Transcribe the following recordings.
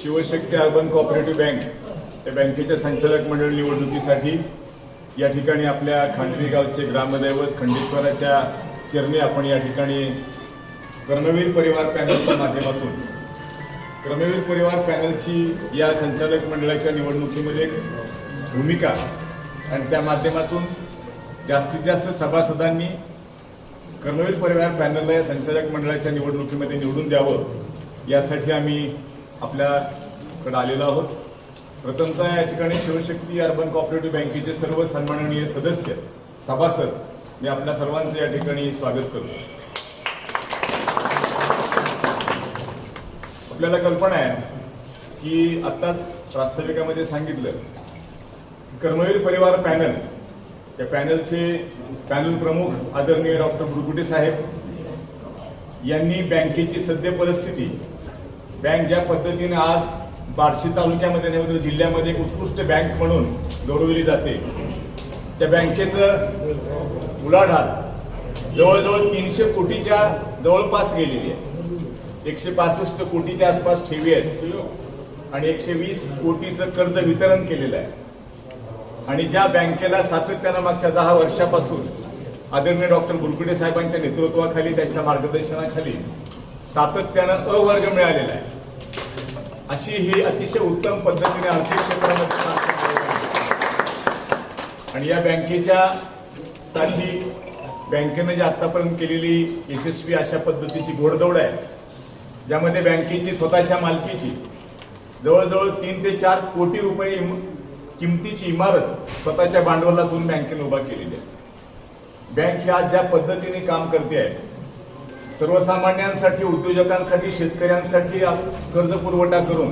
Shivshakti urban cooperative bank या बँकेच्या संचालक मंडळ निवडणुकीसाठी या ठिकाणी आपल्या खांडवी गावचे ग्रामदैवत खंडेश्वराच्या चरणी आपण या ठिकाणी कर्मवीर परिवार पॅनलच्या माध्यमातून कर्मवीर परिवार पॅनलची या संचालक मंडळाच्या निवडणुकीमध्ये एक भूमिका आणि त्या माध्यमातून जास्तीत जास्त सभासदांनी कर्मवीर परिवार पॅनलला या संचालक मंडळाच्या निवडणुकीमध्ये निवडून द्यावं यासाठी आम्ही आपल्याकडे आलेलो आहोत. प्रथमतः या ठिकाणी शिवशक्ती अर्बन कॉपरेटिव्ह बँकेचे सर्व सन्माननीय सदस्य सभासद मी आपल्या सर्वांचं या ठिकाणी स्वागत करतो. आपल्याला कल्पना आहे की आत्ताच प्रास्ताविकामध्ये सांगितलं कर्मवीर परिवार पॅनल या पॅनलचे पॅनल प्रमुख आदरणीय डॉक्टर भुरगुटे साहेब यांनी बँकेची सद्य परिस्थिती बँक ज्या पद्धतीने आज बार्शी तालुक्यामध्ये नाही तर जिल्ह्यामध्ये एक उत्कृष्ट बँक म्हणून गौरवली जाते. त्या बँकेचं उलाढाल जवळजवळ तीनशे कोटीच्या जवळपास गेलेली आहे. एकशे पासष्ट कोटीच्या आसपास ठेवी आहेत आणि एकशे वीस कोटीचं कर्ज वितरण केलेलं आहे. आणि ज्या बँकेला सातत्यानं मागच्या दहा वर्षापासून आदरणीय डॉक्टर बुरकुडे साहेबांच्या नेतृत्वाखाली त्यांच्या मार्गदर्शनाखाली सातत्यानं अवर्ग मिळालेला आहे. अशी ही अतिशय उत्तम पद्धतीने आर्थिक क्षेत्रामध्ये आणि या बँकेच्या साठी बँकेनं जी आतापर्यंत केलेली यशस्वी अशा पद्धतीची घोडदौड आहे ज्यामध्ये बँकेची स्वतःच्या मालकीची जवळजवळ तीन ते चार कोटी रुपये इम- किमतीची इमारत स्वतःच्या भांडवलातून बँकेने उभा केलेली आहे. बँक ही आज ज्या पद्धतीने काम करते आहे सर्वसामान्यांसाठी उद्योजकांसाठी शेतकऱ्यांसाठी कर्ज पुरवठा करून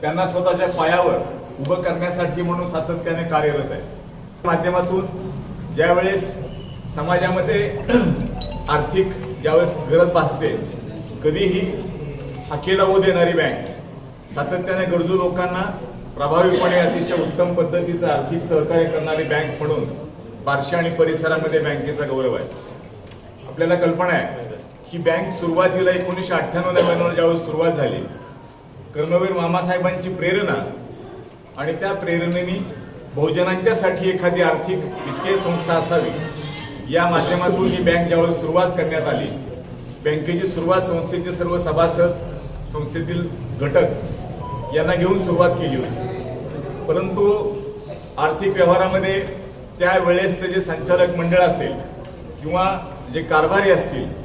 त्यांना स्वतःच्या पायावर उभं करण्यासाठी म्हणून सातत्याने कार्यरत आहे. माध्यमातून ज्यावेळेस समाजामध्ये आर्थिक ज्यावेळेस गरज भासते कधीही हाकेला होऊ देणारी बँक सातत्याने गरजू लोकांना प्रभावीपणे अतिशय उत्तम पद्धतीचं आर्थिक सहकार्य करणारी बँक म्हणून बार्शी आणि परिसरामध्ये बँकेचा गौरव आहे. आपल्याला कल्पना आहे की बँक सुरुवातीला एकोणीसशे अठ्ठ्याण्णव नव्याण्णव ज्यावेळेस सुरुवात झाली कर्मवीर मामासाहेबांची प्रेरणा आणि त्या प्रेरणेने बहुजनांच्यासाठी एखादी आर्थिक वित्तीय संस्था असावी या माध्यमातून ही बँक ज्यावेळेस सुरुवात करण्यात आली बँकेची सुरुवात संस्थेचे सर्व सभासद संस्थेतील घटक यांना घेऊन सुरुवात केली होती. परंतु आर्थिक व्यवहारामध्ये त्यावेळेसचं जे संचालक मंडळ असेल किंवा जे कारभारी असतील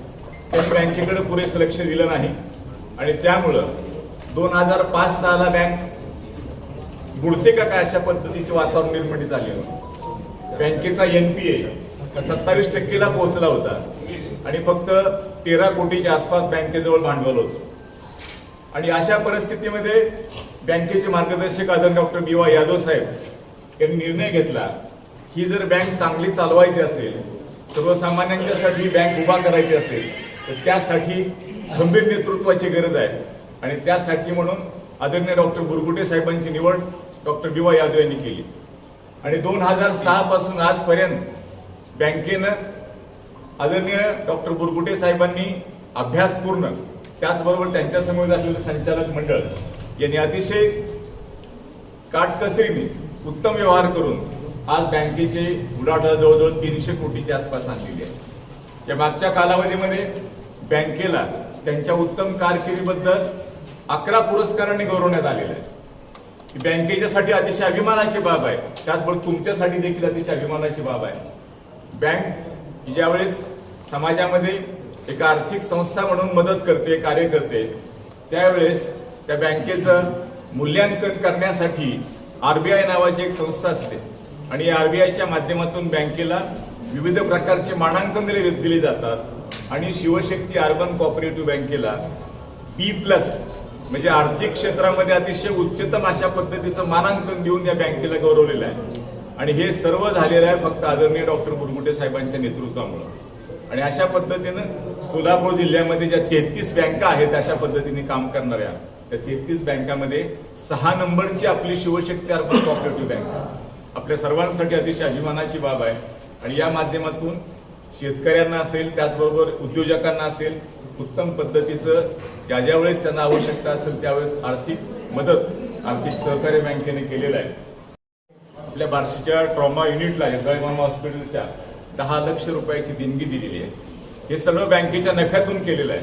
त्यांनी बँकेकडे पुरेसं लक्ष दिलं नाही. आणि त्यामुळं दोन हजार पाच सहाला बँक बुडते का काय अशा पद्धतीचे वातावरण निर्मिती झाले होते. बँकेचा एनपीए सत्तावीस टक्केला पोहोचला होता. आणि फक्त तेरा कोटीच्या आसपास बँकेजवळ भांडवल होतं. आणि अशा परिस्थितीमध्ये बँकेचे मार्गदर्शक आदर डॉक्टर बी वाय यादव साहेब यांनी निर्णय घेतला ही जर बँक चांगली चालवायची असेल सर्वसामान्यांच्यासाठी बँक उभा करायची असेल तर त्यासाठी गंभीर नेतृत्वाची गरज आहे. आणि त्यासाठी म्हणून आदरणीय डॉक्टर बुरगुटे साहेबांची निवड डॉक्टर बी वाय यादव यांनी केली. आणि दोन हजार सहापासून आजपर्यंत बँकेनं आदरणीय डॉक्टर बुरगुटे साहेबांनी अभ्यासपूर्ण त्याचबरोबर त्यांच्यासमोर असलेलं संचालक मंडळ यांनी अतिशय काटकसरीने उत्तम व्यवहार करून आज बँकेचे उलाढाल जवळजवळ तीनशे कोटीच्या आसपास आणलेली आहे या मागच्या कालावधीमध्ये बँकेला त्यांच्या उत्तम कारकिर्दीबद्दल अकरा पुरस्कारांनी गौरवण्यात आलेलं आहे. बँकेच्यासाठी अतिशय अभिमानाची बाब आहे. त्याचबरोबर तुमच्यासाठी देखील अतिशय अभिमानाची बाब आहे. बँक ज्यावेळेस समाजामध्ये एक आर्थिक संस्था म्हणून मदत करते कार्य करते त्यावेळेस त्या बँकेचं मूल्यांकन करण्यासाठी आर बी आय नावाची एक संस्था असते. आणि आर बी आयच्या माध्यमातून बँकेला विविध प्रकारचे मानांकन दिले दिले जातात. आणि शिवशक्ती अर्बन कॉपरेटिव्ह बँकेला बी प्लस म्हणजे आर्थिक क्षेत्रामध्ये अतिशय उच्चतम अशा पद्धतीचं मानांकन देऊन या बँकेला गौरवलेलं आहे. आणि हे सर्व झालेलं आहे फक्त आदरणीय डॉक्टर बुरगुटे साहेबांच्या नेतृत्वामुळं. आणि अशा पद्धतीनं सोलापूर जिल्ह्यामध्ये ज्या तेहतीस बँका आहेत अशा पद्धतीने काम करणाऱ्या त्या तेहतीस बँकामध्ये सहा नंबरची आपली शिवशक्ती अर्बन कॉपरेटिव्ह बँक आपल्या सर्वांसाठी अतिशय अभिमानाची बाब आहे. आणि या माध्यमातून शेतकऱ्यांना असेल त्याचबरोबर उद्योजकांना असेल उत्तम पद्धतीचं ज्या ज्या वेळेस त्यांना आवश्यकता असेल त्यावेळेस आर्थिक मदत आर्थिक सहकार्य बँकेने केलेलं आहे. आपल्या बार्शीच्या ट्रॉमा युनिटला यड्राई हॉस्पिटलच्या दहा लक्ष रुपयाची देणगी दिलेली आहे. हे सगळं बँकेच्या नफ्यातून केलेलं आहे.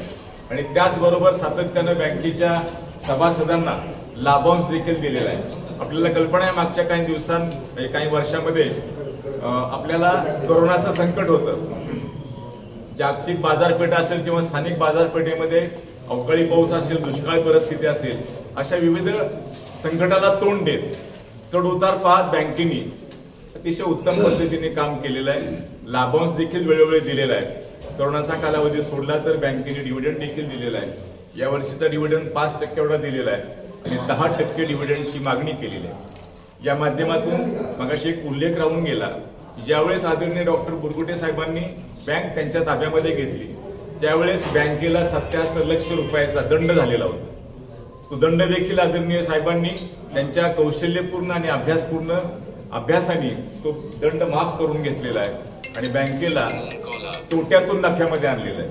आणि त्याचबरोबर सातत्यानं बँकेच्या सभासदांना लाभांश देखील दिलेला आहे. आपल्याला कल्पना आहे मागच्या काही दिवसां काही वर्षामध्ये आपल्याला कोरोनाचं संकट होतं. जागतिक बाजारपेठ असेल किंवा स्थानिक बाजारपेठेमध्ये अवकाळी पाऊस असेल दुष्काळ परिस्थिती असेल अशा विविध संकटाला तोंड देत चढ उतार पाहत बँकेने अतिशय उत्तम पद्धतीने काम केलेलं आहे. लाभांश देखील वेळोवेळी दिलेला आहे. कोरोनाचा कालावधी सोडला तर बँकेने डिव्हिडंड देखील दिलेला आहे. या वर्षीचा डिव्हिडंड पाच टक्के एवढा दिलेला आहे आणि दहा टक्के डिव्हिडंडची मागणी केलेली आहे. या माध्यमातून मगाशी एक उल्लेख राहून गेला ज्यावेळेस आदरणीय डॉक्टर बुरगुटे साहेबांनी बँक त्यांच्या ताब्यामध्ये घेतली. त्यावेळेस बँकेला सत्याहत्तर लक्ष रुपयाचा दंड झालेला होता. तो दंड देखील आदरणीय साहेबांनी त्यांच्या कौशल्यपूर्ण आणि अभ्यासपूर्ण अभ्यासाने तो दंड माफ करून घेतलेला आहे आणि बँकेला तोट्यातून नफ्यामध्ये आणलेला आहे.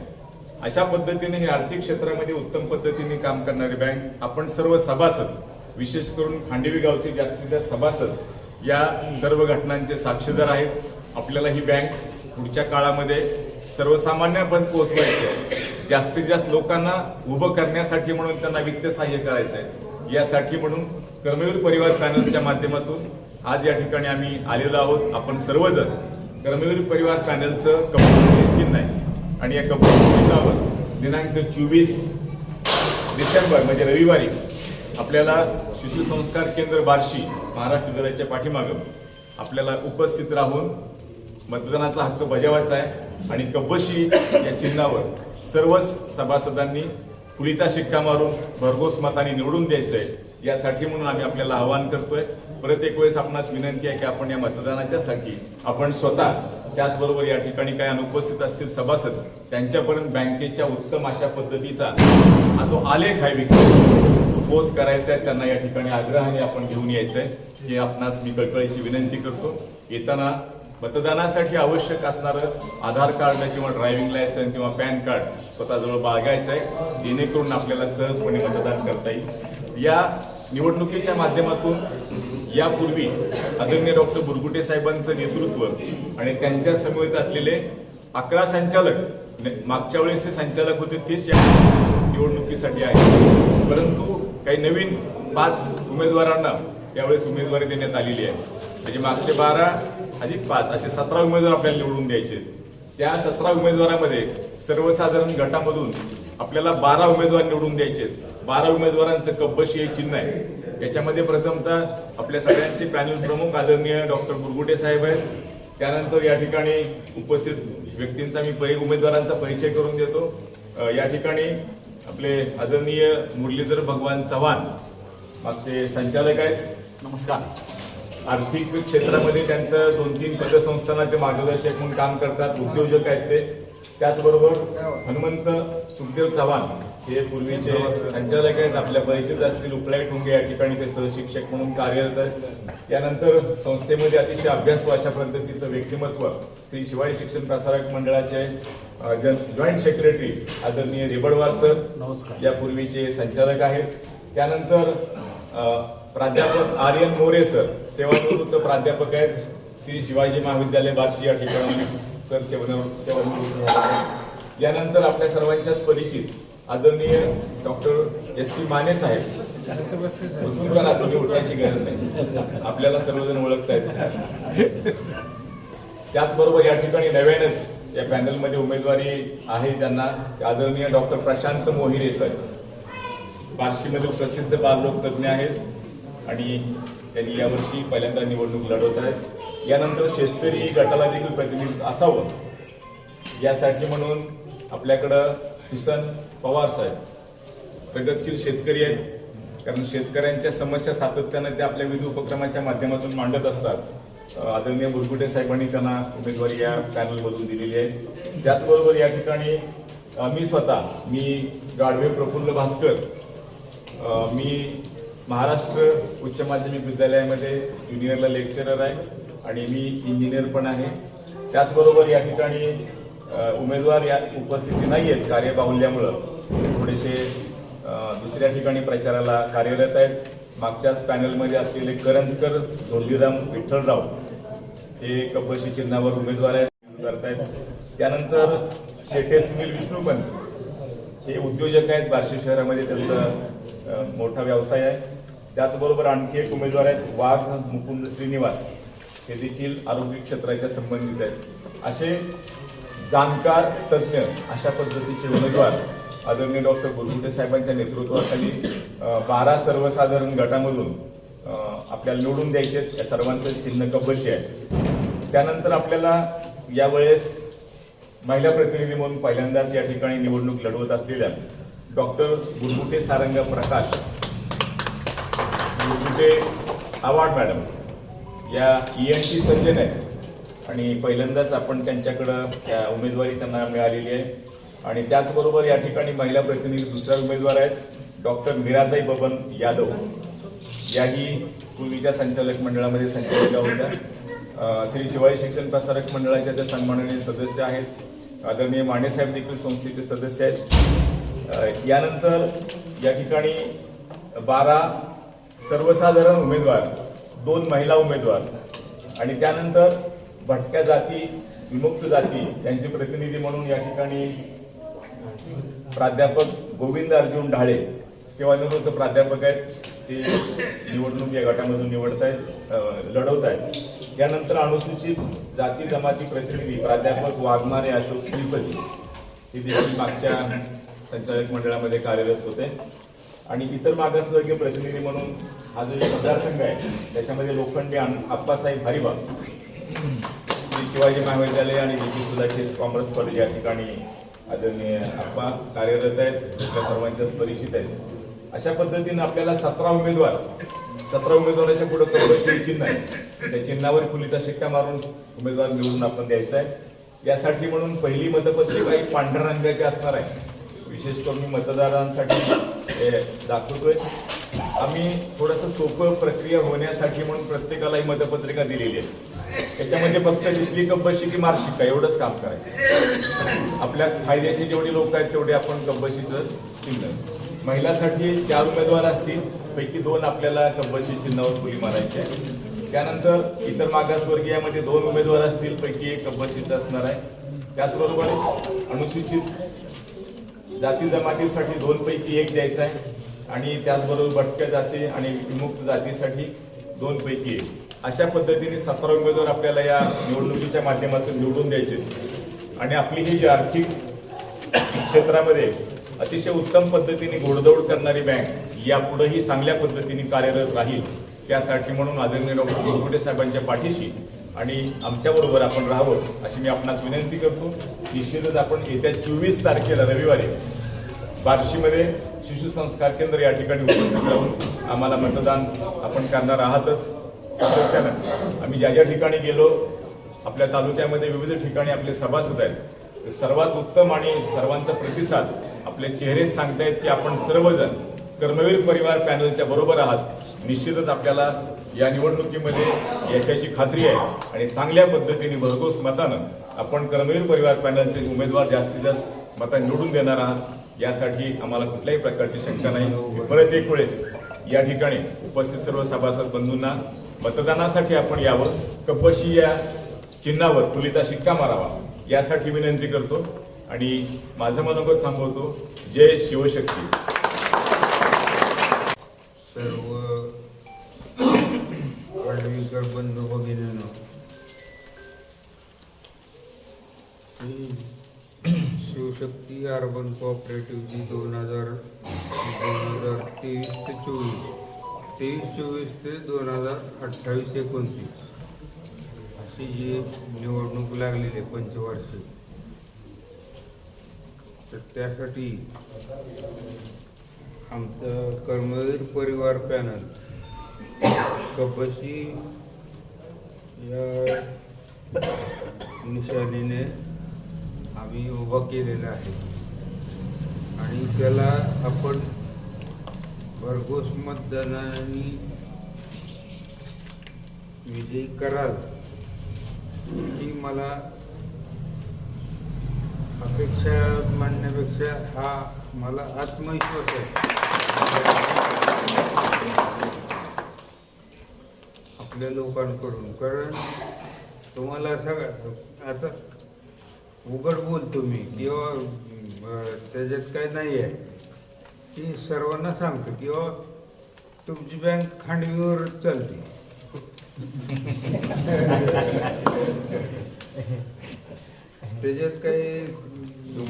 अशा पद्धतीने हे आर्थिक क्षेत्रामध्ये उत्तम पद्धतीने काम करणारी बँक आपण सर्व सभासद विशेष करून खांडेवी गावचे जास्तीत जास्त सभासद या सर्व घटनांचे साक्षीदार आहेत. आपल्याला ही बँक पुढच्या काळामध्ये सर्वसामान्यांपर्यंत पोहोचवायचे. आहे जास्तीत जास्त लोकांना उभं करण्यासाठी म्हणून त्यांना वित्त सहाय्य करायचं आहे यासाठी म्हणून कर्मवीर परिवार पॅनलच्या माध्यमातून आज या ठिकाणी आम्ही आलेलो आहोत. आपण सर्वजण कर्मवीर परिवार पॅनलचं कपूर चिन्ह आहे. आणि या कपूर चिन्हावर दिनांक चोवीस डिसेंबर म्हणजे रविवारी आपल्याला शिशुसंस्कार केंद्र बार्शी महाराष्ट्र विद्यालयाच्या पाठीमागं आपल्याला उपस्थित राहून मतदानाचा हक्क बजावायचा आहे. आणि कब्बशी या चिन्हावर सर्वच सभासदांनी फुलीचा शिक्का मारून भरघोस मताने निवडून द्यायचं आहे यासाठी म्हणून आम्ही आपल्याला आवाहन करतोय. परत एक वेळेस आपणास विनंती आहे की आपण या मतदानाच्यासाठी आपण स्वतः त्याचबरोबर या ठिकाणी काय अनुपस्थित असतील सभासद त्यांच्यापर्यंत बँकेच्या उत्तम अशा पद्धतीचा हा जो आलेख आहे विकसित तो पोस्ट करायचा आहे. त्यांना या ठिकाणी आग्रहाने आपण घेऊन यायचं आहे हे आपणास मी कळकळीची विनंती करतो. येताना मतदानासाठी आवश्यक असणारं आधार कार्ड किंवा ड्रायव्हिंग लायसन्स किंवा पॅन कार्ड स्वतःजवळ बाळगायचं आहे. जेणेकरून आपल्याला सहजपणे मतदान करता येईल. या निवडणुकीच्या माध्यमातून यापूर्वी आदरणीय डॉक्टर बुरगुटे साहेबांचं नेतृत्व आणि त्यांच्या समवेत असलेले अकरा संचालक मागच्या वेळेस ते संचालक होते तेच या निवडणुकीसाठी आहे परंतु काही नवीन पाच उमेदवारांना यावेळेस उमेदवारी देण्यात आलेली आहे. म्हणजे मागचे बारा अधिक पाच असे सतरा उमेदवार आपल्याला निवडून द्यायचे. त्या सतरा उमेदवारामध्ये सर्वसाधारण गटामधून आपल्याला बारा उमेदवार निवडून द्यायचे. बारा उमेदवारांचं कब्बशी हे चिन्ह आहे. याच्यामध्ये प्रथमतः आपल्या सगळ्यांचे पॅनल प्रमुख आदरणीय डॉक्टर बुरगुटे साहेब आहेत. त्यानंतर या ठिकाणी उपस्थित व्यक्तींचा मी पहि उमेदवारांचा परिचय करून देतो. या ठिकाणी आपले आदरणीय मुरलीधर भगवान चव्हाण मागचे संचालक आहेत. नमस्कार. आर्थिक क्षेत्रामध्ये त्यांचं दोन तीन पतसंस्थांना ते मार्गदर्शक म्हणून काम करतात उद्योजक आहेत ते. त्याचबरोबर हनुमंत सुखदेव चव्हाण हे पूर्वीचे संचालक आहेत आपल्या परिचित असतील उपलाय ठोंगे या ठिकाणी ते सहशिक्षक म्हणून कार्यरत आहेत. त्यानंतर संस्थेमध्ये अतिशय अभ्यासू अशा पद्धतीचं व्यक्तिमत्व श्री शिवाजी शिक्षण प्रसारक मंडळाचे जन जॉईंट सेक्रेटरी आदरणीय रेबडवार सर नमस्कार. यापूर्वीचे संचालक आहेत. त्यानंतर प्राध्यापक आर्यन मोरे सर सेवानिवृत्त प्राध्यापक आहेत. श्री शिवाजी महाविद्यालय बार्शी या ठिकाणी सर सेवानिवृत्त यानंतर आपल्या सर्वांच्याच परिचित आदरणीय डॉक्टर एस सी माने साहेब. बसून करा तुम्ही उठायची गरज नाही. आपल्याला सर्वजण ओळखतायत. त्याचबरोबर या ठिकाणी नव्यानेच या पॅनलमध्ये उमेदवारी आहे त्यांना आदरणीय डॉक्टर प्रशांत मोहिरे सर. बार्शीमध्ये प्रसिद्ध बालरोग तज्ज्ञ आहेत. आणि त्यांनी यावर्षी पहिल्यांदा निवडणूक लढवत आहेत. यानंतर शेतकरी गटाला देखील प्रतिनिधित्व असावं. यासाठी म्हणून आपल्याकडं किसन पवार साहेब प्रगतशील शेतकरी आहेत. कारण शेतकऱ्यांच्या समस्या सातत्यानं ते आपल्या विविध उपक्रमाच्या माध्यमातून मांडत असतात. आदरणीय बुरगुटे साहेबांनी त्यांना उमेदवारी या पॅनलमधून दिलेली आहे. त्याचबरोबर या ठिकाणी मी स्वतः मी गाढवे प्रफुल्ल भास्कर मी महाराष्ट्र उच्च माध्यमिक विद्यालयामध्ये ज्युनियरला लेक्चरर आहे आणि मी इंजिनियर पण आहे. त्याचबरोबर या ठिकाणी उमेदवार या उपस्थिती नाही आहेत कार्यबाहुल्यामुळं. थोडेसे दुसऱ्या ठिकाणी प्रचाराला कार्यरत आहेत. मागच्याच पॅनलमध्ये असलेले करंजकर धोंडीराम विठ्ठलराव हे कपशी चिन्हावर उमेदवार आहेत करतायत. त्यानंतर शेठे सुनील विष्णुपंत हे उद्योजक आहेत बार्शी शहरामध्ये त्यांचा मोठा व्यवसाय आहे. त्याचबरोबर आणखी एक उमेदवार आहेत वाघ मुकुंद श्रीनिवास. हे देखील आरोग्य क्षेत्राच्या संबंधित आहेत. असे जाणकार तज्ज्ञ अशा पद्धतीचे उमेदवार आदरणीय डॉक्टर गुरुकुटे साहेबांच्या नेतृत्वाखाली बारा सर्वसाधारण गटामधून आपल्याला निवडून द्यायचे आहेत. या सर्वांचं चिन्ह कबशी आहे. त्यानंतर आपल्याला यावेळेस महिला प्रतिनिधी म्हणून पहिल्यांदाच या ठिकाणी निवडणूक लढवत असलेल्या डॉक्टर गुरगुटे सारंग प्रकाश म्हणजे गुरगुटे आवाड मॅडम. या ई एन टी सर्जन आहेत. आणि पहिल्यांदाच आपण त्यांच्याकडं त्या उमेदवारी त्यांना मिळालेली आहे. आणि त्याचबरोबर या ठिकाणी महिला प्रतिनिधी दुसऱ्या उमेदवार आहेत. डॉक्टर मीराताई बबन यादव. याही पूर्वीच्या संचालक मंडळामध्ये संचालिका होत्या. श्री शिवाजी शिक्षण प्रसारक मंडळाच्या त्या सन्माननीय सदस्य आहेत. आदरणीय मानेसाहेब देखील संस्थेचे सदस्य आहेत. यानंतर या ठिकाणी बारा सर्वसाधारण उमेदवार दोन महिला उमेदवार आणि त्यानंतर भटक्या जाती विमुक्त जाती यांचे प्रतिनिधी म्हणून या ठिकाणी प्राध्यापक गोविंद अर्जुन ढाळे सेवानिवृत्त प्राध्यापक आहेत. ते निवडणूक या गटामधून निवडत आहेत लढवत आहेत. त्यानंतर अनुसूचित जाती जमाती प्रतिनिधी प्राध्यापक वाघमारे अशोक श्रीपती हे देखील मागच्या संचालक मंडळामध्ये कार्यरत होते. आणि इतर मागासवर्गीय प्रतिनिधी म्हणून हा जो एक मतदारसंघ आहे त्याच्यामध्ये लोखंडे आप्पासाहेब भारीबा श्री शिवाजी महाविद्यालय आणि डी पी कॉमर्स कॉलेज या ठिकाणी आदरणीय आप्पा कार्यरत आहेत सर्वांच्याच परिचित आहेत. अशा पद्धतीनं आपल्याला सतरा उमेदवार सतरा उमेदवाराच्या पुढे कवडचे चिन्ह आहे. त्या चिन्हावर खुलीचा शिक्का मारून उमेदवार निवडून आपण द्यायचा आहे. यासाठी म्हणून पहिली मतपत्रिका ही पांढऱ्या रंगाची असणार आहे. विशेष करून मी मतदारांसाठी दाखवतोय. आम्ही थोडंसं सोपं प्रक्रिया होण्यासाठी म्हणून प्रत्येकाला ही मतपत्रिका दिलेली आहे. त्याच्यामध्ये फक्त दिसली कब्बशी की मार्शिका एवढंच काम करायचं. आपल्या फायद्याचे जेवढे लोक आहेत तेवढे आपण कब्बशीचं चिन्ह महिलासाठी चार उमेदवार असतील पैकी दोन आपल्याला कब्बशी चिन्हावर फुली मारायची आहे. त्यानंतर इतर मागासवर्गीयामध्ये दोन उमेदवार असतील पैकी एक कब्बशीचं असणार आहे. त्याचबरोबर अनुसूचित जाती जमातीसाठी दोन पैकी एक द्यायचा आहे. आणि त्याचबरोबर भटक्या जाती आणि विमुक्त जातीसाठी दोन पैकी एक. अशा पद्धतीने सतरा उमेदवार आपल्याला या निवडणुकीच्या माध्यमातून निवडून द्यायचे आणि आपली ही जी आर्थिक क्षेत्रामध्ये अतिशय उत्तम पद्धतीने घोडदौड करणारी बँक यापुढेही चांगल्या पद्धतीने कार्यरत राहील त्यासाठी म्हणून आदरणीय डॉक्टर गोरगुटे साहेबांच्या पाठीशी आणि आमच्याबरोबर आपण राहावं अशी मी आपणास विनंती करतो. निश्चितच आपण येत्या चोवीस तारखेला रविवारी बार्शीमध्ये शिशु संस्कार केंद्र या ठिकाणी उपस्थित राहून आम्हाला मतदान आपण करणार आहातच. सातत्यानं आम्ही ज्या ज्या ठिकाणी गेलो आपल्या तालुक्यामध्ये विविध ठिकाणी आपले सभासद आहेत. सर्वात उत्तम आणि सर्वांचा प्रतिसाद आपले चेहरे सांगतायत की आपण सर्वजण कर्मवीर परिवार पॅनलच्या बरोबर आहात. निश्चितच आपल्याला या निवडणुकीमध्ये यशाची खात्री आहे आणि चांगल्या पद्धतीने भरघोस मतानं आपण कर्मवीर परिवार पॅनलचे उमेदवार जास्तीत जास्त मता निवडून देणार आहात. यासाठी आम्हाला कुठल्याही प्रकारची शंका नाही. परत एक वेळेस या ठिकाणी उपस्थित सर्व सभासद बंधूंना मतदानासाठी आपण यावं. कपशी या चिन्हावर फुलीचा शिक्का मारावा. यासाठी विनंती करतो आणि माझं मनोगत थांबवतो. जय शिवशक्ती. सिटी अर्बन कोऑपरेटिव्हची दोन हजार दोन हजार तेवीस ते चोवीस. तेवीस चोवीस ते दोन हजार अठ्ठावीस एकोणतीस. अशी जी निवडणूक लागलेली आहे पंचवार्षिक. तर त्यासाठी आमचं कर्मवीर परिवार पॅनल कपशी या निशाणीने आम्ही उभा केलेला आहे. आणि त्याला आपण भरघोस मतदानाने विजयी कराल ही मला अपेक्षा मांडण्यापेक्षा हा मला आत्मविश्वास आहे. आपल्या लोकांकडून कारण तुम्हाला सगळं आता उघड बोलतो मी किंवा त्याच्यात काही नाही आहे ती सर्वांना सांगतो किंवा तुमची बँक खांडवीवर चालते. त्याच्यात काही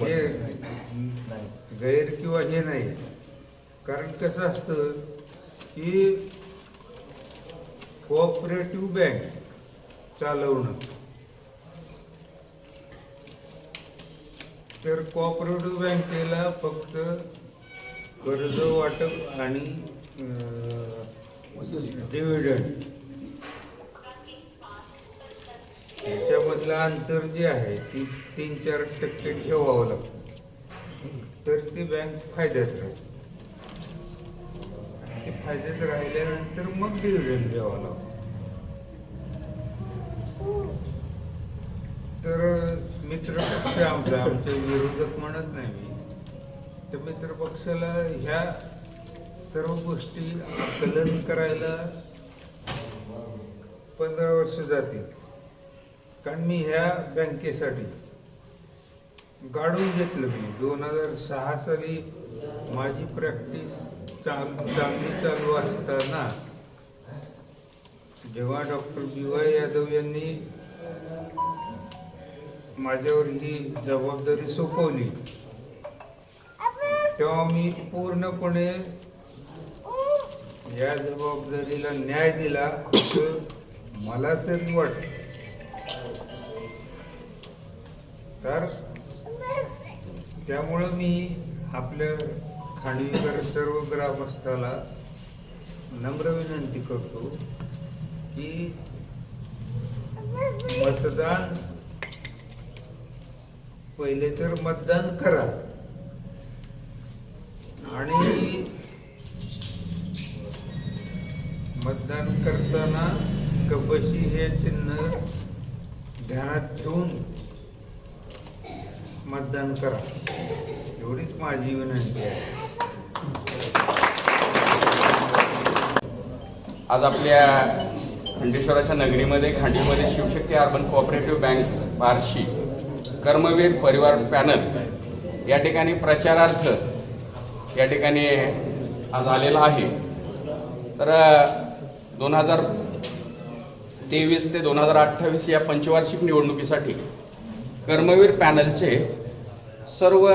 हे गैर किंवा हे नाही. कारण कसं असतं की कोऑपरेटिव्ह बँक चालवणं तर कोऑपरेटिव्ह बँकेला फक्त कर्ज वाटप आणि डिव्हिडंड याच्यामधलं अंतर जे आहे ती तीन चार टक्के ठेवावं लागतं. तर ती बँक फायद्यात राहते ते फायद्यात राहिल्यानंतर मग डिव्हिडंड द्यावा लागतो. तर मित्रपक्ष आमचा आमचे विरोधक म्हणत नाही. मी तर मित्रपक्षाला ह्या सर्व गोष्टी आकलन करायला पंधरा वर्ष जातील. कारण मी ह्या बँकेसाठी गाडून घेतलं मी. दोन हजार सहा साली माझी प्रॅक्टिस चांग चांगली चालू असताना जेव्हा डॉक्टर बी वाय यादव यांनी माझ्यावर ही जबाबदारी सोपवली. तेव्हा मी पूर्णपणे या जबाबदारीला न्याय दिला असं मला तरी वाट तर त्यामुळं मी आपल्या खांडवीकर सर्व ग्रामस्थाला नम्र विनंती करतो की मतदान पहिले तर मतदान करा. आणि मतदान करताना कपशी हे चिन्ह ध्यानात ठेवून मतदान करा. एवढीच माझी विनंती आहे. आज आपल्या खंडेश्वराच्या नगरीमध्ये खांडीमध्ये Shivshakti urban cooperative bank Barshi Karmaveer परिवार पॅनल या ठिकाणी प्रचारार्थ या ठिकाणी आज आलेला आहे. तर दोन हजार तेवीस ते दोन हजार अठ्ठावीस या पंचवार्षिक निवडणुकीसाठी कर्मवीर पॅनलचे सर्व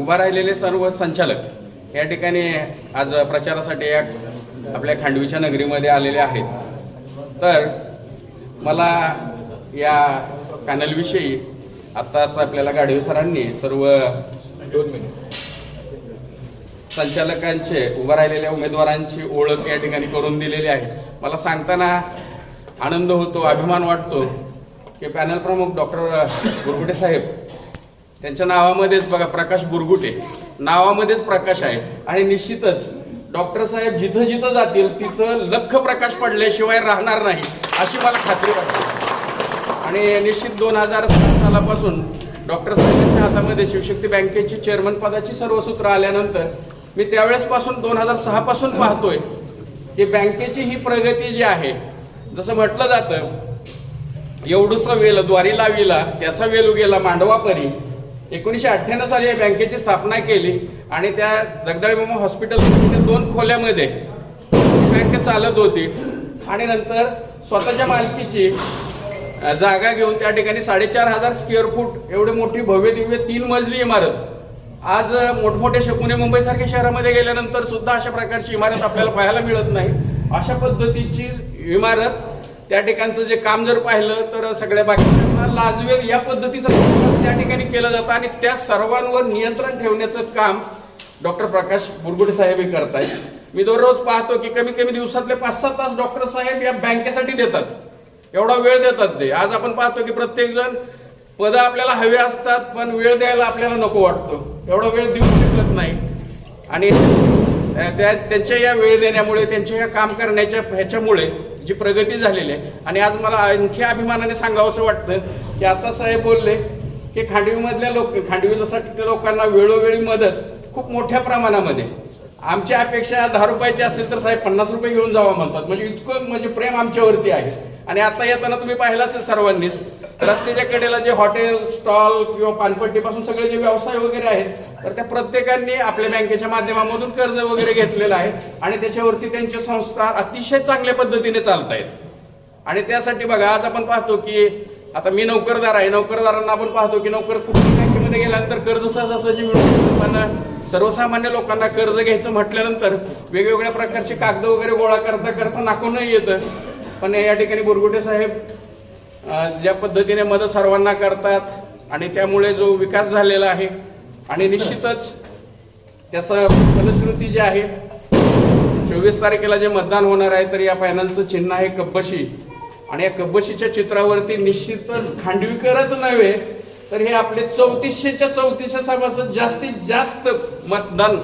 उभा राहिलेले सर्व संचालक या ठिकाणी आज प्रचारासाठी या आपल्या खांडवीच्या नगरीमध्ये आलेले आहेत. तर मला या पॅनलविषयी आत्ताच आपल्याला गाडवे सरांनी सर्व दोन मिनिट. संचालकांचे उभा राहिलेल्या उमेदवारांची ओळख या ठिकाणी करून दिलेली आहे. मला सांगताना आनंद होतो अभिमान वाटतो की पॅनल प्रमुख डॉक्टर गुरगुटे साहेब त्यांच्या नावामध्येच बघा प्रकाश गुरगुटे नावामध्येच प्रकाश आहे. आणि निश्चितच डॉक्टर साहेब जिथं जिथं जातील तिथं लख प्रकाश पडल्याशिवाय राहणार नाही अशी मला खात्री वाटते. आणि निश्चित दोन हजार सालापासून डॉक्टर साहेबांच्या हातामध्ये शिवशक्ती बँकेची चेअरमन पदाची सर्व सूत्र आल्यानंतर मी त्यावेळेसपासून दोन हजार सहापासून पाहतोय की बँकेची ही प्रगती जी आहे जसं म्हटलं जातं एवढूसा वेल द्वारी लाविला त्याचा वेलू गेला मांडवापरी एकोणीशे अठ्ठ्याण्णव साली या बँकेची स्थापना केली आणि त्या जगदाळी मामा हॉस्पिटल दोन खोल्यामध्ये ही बँक चालत होती. आणि नंतर स्वतःच्या मालकीची जागा घेऊन त्या ठिकाणी साडेचार हजार स्क्वेअर फूट एवढी मोठी भव्य दिव्य तीन मजली इमारत. आज मोठमोठ्या श- पुणे मुंबई सारख्या शहरामध्ये गेल्यानंतर सुद्धा अशा प्रकारची इमारत आपल्याला पाहायला मिळत नाही. अशा पद्धतीची इमारत त्या ठिकाणचं जे काम जर पाहिलं तर सगळ्या बाकीच्या लाजवेल. या पद्धतीचं त्या ठिकाणी केलं जातं आणि त्या सर्वांवर नियंत्रण ठेवण्याचं काम डॉक्टर प्रकाश बुरगुडे साहेब हे करतायत. मी दररोज पाहतो की कमी कमी दिवसातले पाच सात तास डॉक्टर साहेब या बँकेसाठी देतात. एवढा वेळ देतात ते. आज आपण पाहतो की प्रत्येक जण पद आपल्याला हवे असतात पण वेळ द्यायला आपल्याला नको वाटतो. एवढा वेळ देऊ शकत नाही. आणि त्या त्यांच्या या वेळ देण्यामुळे त्यांच्या या काम करण्याच्या ह्याच्यामुळे जी प्रगती झालेली आहे. आणि आज मला आणखी अभिमानाने सांगावं असं वाटतं की आता साहेब बोलले की खांडवीमधल्या लोक खांडवीसाठी लोकांना वेळोवेळी मदत खूप मोठ्या प्रमाणामध्ये. आमची अपेक्षा दहा रुपयाची असेल तर साहेब पन्नास रुपये घेऊन जावा म्हणतात. म्हणजे इतकं म्हणजे प्रेम आमच्यावरती आहे. आणि आता येताना तुम्ही पाहिलं असेल सर्वांनीच रस्त्याच्या कडेला जे हॉटेल स्टॉल किंवा पानपट्टीपासून सगळे जे व्यवसाय वगैरे आहेत तर त्या प्रत्येकांनी आपल्या बँकेच्या माध्यमामधून कर्ज वगैरे घेतलेलं आहे आणि त्याच्यावरती त्यांचे संस्था अतिशय चांगल्या पद्धतीने चालत आहेत आणि त्यासाठी बघा आज आपण पाहतो की आता मी नोकरदार आहे नोकरदारांना आपण पाहतो की नोकर कुठल्या बँकेमध्ये गेल्यानंतर कर्ज सहजासहजी मिळू पण सर्वसामान्य लोकांना कर्ज घ्यायचं म्हटल्यानंतर वेगवेगळ्या प्रकारचे कागद वगैरे गोळा करता करता नाकूनही येतं. पण या ठिकाणी बुरगुटे साहेब ज्या पद्धतीने मदत सर्वांना करतात आणि त्यामुळे जो विकास झालेला आहे आणि निश्चितच त्याचं फलश्रुती जी आहे चोवीस तारखेला जे मतदान होणार आहे तर या पॅनलचं चिन्ह आहे कब्बशी. आणि या कब्बशीच्या चित्रावरती निश्चितच खांडवीकरच नव्हे तर हे आपले चौतीसशेच्या चौतीसशे सभासद जास्तीत जास्त मतदान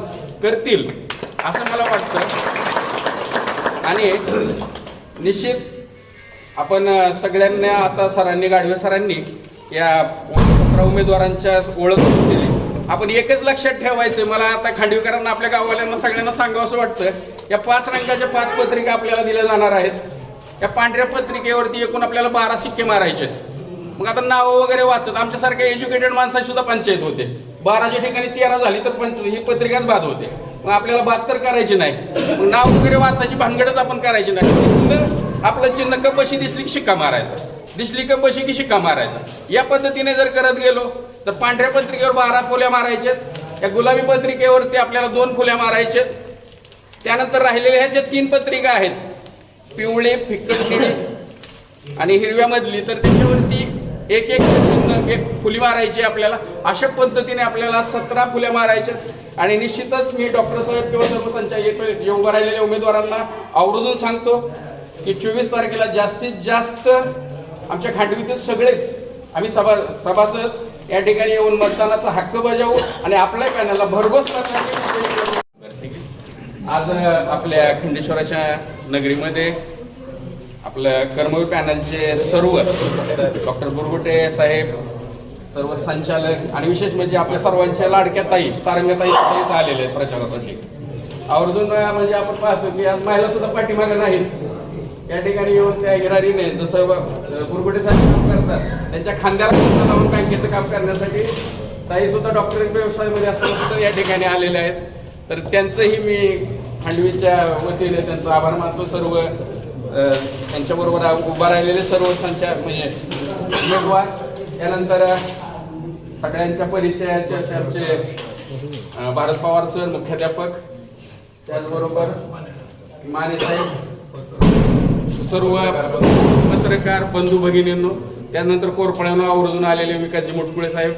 करतील असं मला वाटतं. आणि निश्चित. आपण सगळ्यांना आता सरांनी गाडवे सरांनी या सतरा उमेदवारांच्या ओळख करून दिली. आपण एकच लक्षात ठेवायचं मला आता खांडवीकरांना आपल्या गाववाल्यांना सगळ्यांना सांगावं असं वाटतं या पाच रंगाच्या पाच पत्रिका आपल्याला दिल्या जाणार आहेत. या पांढऱ्या पत्रिकेवरती एकूण आपल्याला बारा शिक्के मारायचे आहेत. मग आता नावं वगैरे वाचत आमच्यासारख्या एज्युकेटेड माणसाची सुद्धा पंचायत होते. बाराच्या ठिकाणी तेरा झाली तर पंच ही पत्रिकाच बाद होते. मग आपल्याला बात तर करायची नाही. मग नाव वगैरे वाचायची भानगडच आपण करायची नाही. आपलं चिन्ह कपशी दिसली की शिक्का मारायचा. दिसली कपशी की शिक्का मारायचा. या पद्धतीने जर करत गेलो तर पांढऱ्या पत्रिकेवर बारा फुल्या मारायच्यात या गुलाबी पत्रिकेवरती आपल्याला दोन फुल्या मारायच्यात त्यानंतर राहिलेल्या ह्या ज्या तीन पत्रिका आहेत पिवळे फिकट निळे आणि हिरव्यामधली तर त्याच्यावरती एक एक चिन्ह एक फुली मारायची आपल्याला. अशा पद्धतीने आपल्याला सतरा फुल्या मारायच्या. आणि निश्चितच मी डॉक्टर साहेब किंवा सर्व संचालक उभं राहिलेल्या उमेदवारांना आवर्जून सांगतो की चोवीस तारखेला जास्तीत जास्त आमच्या खांडवीतील सगळेच आम्ही सभा सभासद या ठिकाणी येऊन मतदानाचा हक्क बजावू आणि आपल्या पॅनलला भरघोस आज आपल्या खंडेश्वराच्या नगरीमध्ये आपलं कर्मवीर पॅनलचे सर्व डॉक्टर बुरगुटे साहेब सर्व संचालक आणि विशेष म्हणजे आपल्या सर्वांच्या लाडक्या ताई तारंगताई सुद्धा इथं आलेले आहेत प्रचारासाठी. आवर्जून म्हणजे आपण पाहतो की आज महिला सुद्धा पाठीमागे नाहीत. या ठिकाणी येऊन त्या हिरारीने जसं ब- साहेब काम करतात त्यांच्या खांद्याला लावून बँकेचं काम करण्यासाठी ताई सुद्धा डॉक्टरी व्यवसायामध्ये असताना सुद्धा या ठिकाणी आलेल्या आहेत. तर त्यांचंही मी खांडवीच्या वतीने त्यांचा आभार मानतो. सर्व त्यांच्याबरोबर उभा राहिलेले सर्व संचार म्हणजे उमेदवार. त्यानंतर सगळ्यांच्या परिचयाचे असे आमचे भारत पवार सर मुख्याध्यापक त्याचबरोबर माने साहेब सर्व पत्रकार बंधू भगिनींनो त्यानंतर कोरपळ्यानं आवर्जून आलेले विकासजी मुटकुळे साहेब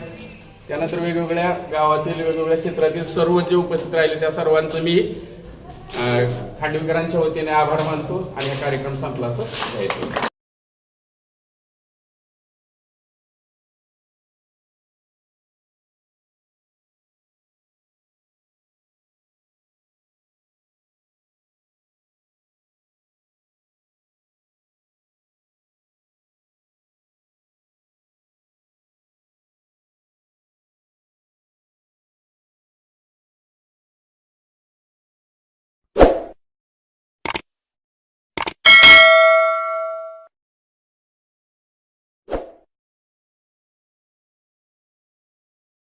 त्यानंतर वेगवेगळ्या गावातील वेगवेगळ्या क्षेत्रातील सर्व जे उपस्थित राहिले त्या सर्वांचं मी अं, खांडवीकरांच्या वतीने आभार मानतो आणि हा कार्यक्रम संपला असं. जाहीर